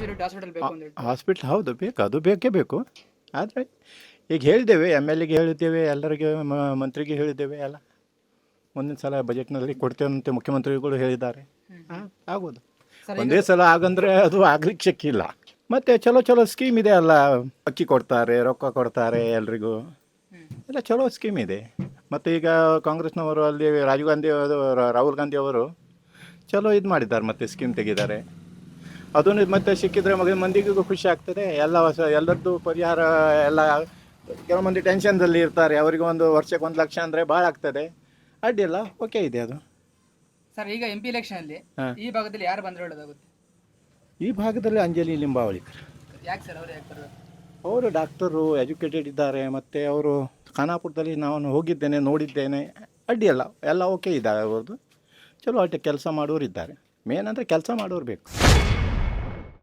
Hospital ಬೇಕು ಅಂತ ಹೇಳಿ ಹಾಸ್ಪಿಟ್ಲ್ ಹೌದು ಬೇಕು ಅದು ಬೇಕೇ ಬೇಕು. ಆದರೆ ಈಗ ಹೇಳಿದ್ದೇವೆ ಎಂ ಎಲ್ ಎಗೆ ಹೇಳಿದ್ದೇವೆ ಎಲ್ಲರಿಗೆ ಮ- ಮಂತ್ರಿಗೆ ಹೇಳಿದ್ದೇವೆ ಎಲ್ಲ. ಮುಂದಿನ ಸಲ ಬಜೆಟ್ನಲ್ಲಿ ಕೊಡ್ತೇವೆ ಅಂತ ಮುಖ್ಯಮಂತ್ರಿಗಳು ಹೇಳಿದ್ದಾರೆ. ಹಾಂ ಆಗ್ಬೋದು ಸರ್, ಒಂದೇ ಸಲ ಆಗಂದ್ರೆ ಅದು ಆಗ್ಲಿಕ್ಕೆ ಇಲ್ಲ. ಮತ್ತು ಚಲೋ ಚಲೋ ಸ್ಕೀಮ್ ಇದೆ ಅಲ್ಲ. ಅಕ್ಕಿ ಕೊಡ್ತಾರೆ ರೊಕ್ಕ ಕೊಡ್ತಾರೆ ಎಲ್ರಿಗೂ. ಎಲ್ಲ ಚಲೋ ಸ್ಕೀಮ್ ಇದೆ. ಮತ್ತು ಈಗ ಕಾಂಗ್ರೆಸ್ನವರು ಅಲ್ಲಿ ರಾಜೀವ್ ಗಾಂಧಿ ಅವರು ರಾಹುಲ್ ಗಾಂಧಿ ಅವರು ಚಲೋ ಇದು ಮಾಡಿದ್ದಾರೆ ಮತ್ತೆ ಸ್ಕೀಮ್ ತೆಗಿದ್ದಾರೆ. ಅದನ್ನು ಮತ್ತೆ ಸಿಕ್ಕಿದ್ರೆ ಮಗ ಮಂದಿಗೂ ಖುಷಿ ಆಗ್ತದೆ. ಎಲ್ಲ ಹೊಸ ಎಲ್ಲರದ್ದು ಪರಿಹಾರ ಎಲ್ಲ ಕೆಲವು ಮಂದಿ ಟೆನ್ಷನ್ದಲ್ಲಿ ಇರ್ತಾರೆ. ಅವರಿಗೆ ಒಂದು ವರ್ಷಕ್ಕೆ ಒಂದು ಲಕ್ಷ ಅಂದರೆ ಭಾಳ ಆಗ್ತದೆ. ಅಡ್ಡಿಲ್ಲ ಓಕೆ ಇದೆ ಅದು. ಸರ್ ಈಗ ಎಂ ಪಿ ಎಲೆಕ್ಷನ್ ಅಲ್ಲಿ ಹಾ. ಈ ಭಾಗದಲ್ಲಿ ಯಾರು ಬಂದ್ರೆ ಒಳ್ಳೆದಾಗುತ್ತೆ? ಈ ಭಾಗದಲ್ಲಿ ಅಂಜಲಿ ಲಿಂಬಾವಳಿಕರ್. ಯಾಕೆ ಸರ್ ಅವ್ರು ಯಾಕೆ ಅವರು ಡಾಕ್ಟರು ಎಜುಕೇಟೆಡ್ ಇದ್ದಾರೆ. ಮತ್ತು ಅವರು ಖಾನಾಪುರದಲ್ಲಿ ನಾನು ಹೋಗಿದ್ದೇನೆ ನೋಡಿದ್ದೇನೆ. ಅಡ್ಡಿಯಲ್ಲ ಎಲ್ಲ ಓಕೆ ಇದ್ದಾರೆ ಅವ್ರದ್ದು. ಚಲೋ ಅಟ್ಟೆ ಕೆಲಸ ಮಾಡೋರು ಇದ್ದಾರೆ. ಮೇನ್ ಅಂದರೆ ಕೆಲಸ ಮಾಡೋರು ಬೇಕು.